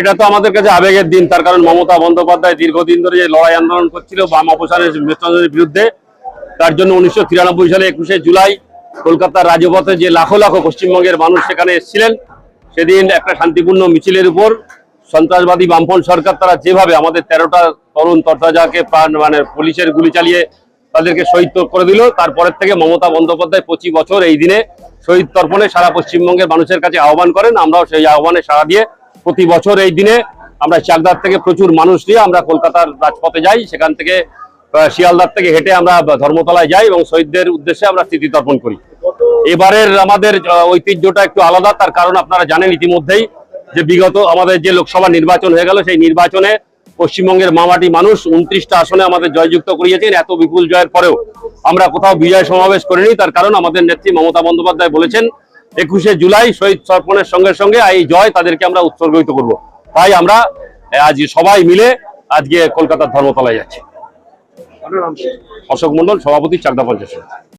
এটা তো আমাদের কাছে আবেগের দিন, তার কারণ মমতা বন্দ্যোপাধ্যায় দীর্ঘদিন ধরে যে লড়াই আন্দোলন করছিল, বাম বিরুদ্ধে, তার জন্য উনিশশো তিরানব্বই সালে একুশে জুলাই কলকাতার রাজপথে যে লাখো লাখো পশ্চিমবঙ্গের মানুষ সেখানে এসেছিলেন, সেদিন একটা শান্তিপূর্ণ মিছিলের উপর সন্ত্রাসবাদী বামফ্রন্ট সরকার তারা যেভাবে আমাদের তেরোটা তরুণ তরতাজাকে প্রাণ মানে পুলিশের গুলি চালিয়ে তাদেরকে শহীদ করে দিল। তারপরের থেকে মমতা বন্দ্যোপাধ্যায় পঁচিশ বছর এই দিনে শহীদ তর্পণে সারা পশ্চিমবঙ্গের মানুষের কাছে আহ্বান করেন। আমরাও সেই আহ্বানে সাড়া দিয়ে প্রতি বছর এই দিনে আমরা চাকদার থেকে প্রচুর মানুষ নিয়ে আমরা কলকাতার রাজপথে যাই। সেখান থেকে শিয়ালদার থেকে হেঁটে আমরা ধর্মতলায় যাই এবং শহীদদের উদ্দেশ্যে আমরা স্মৃতি তর্পণ করি। এবারের আমাদের ঐতিহ্যটা একটু আলাদা। তার কারণ আপনারা জানেন ইতিমধ্যেই যে বিগত আমাদের যে লোকসভা নির্বাচন হয়ে গেল, সেই নির্বাচনে পশ্চিমবঙ্গের মামাটি মানুষ উনত্রিশটা আসনে আমাদের জয়যুক্ত করিয়েছেন এত বিপুল জয়ের পরেও আমরা কোথাও বিজয় সমাবেশ করিনি তার কারণ আমাদের নেত্রী মমতা বন্দ্যোপাধ্যায় বলেছেন একুশে জুলাই শহীদ সর্পণের সঙ্গে সঙ্গে এই জয় তাদেরকে আমরা উৎসর্গিত করব তাই আমরা আজ সবাই মিলে আজকে কলকাতার ধর্মতলায় যাচ্ছি? অশোক মন্ডল সভাপতি চাকদা পঞ্চায়েত সমিতি।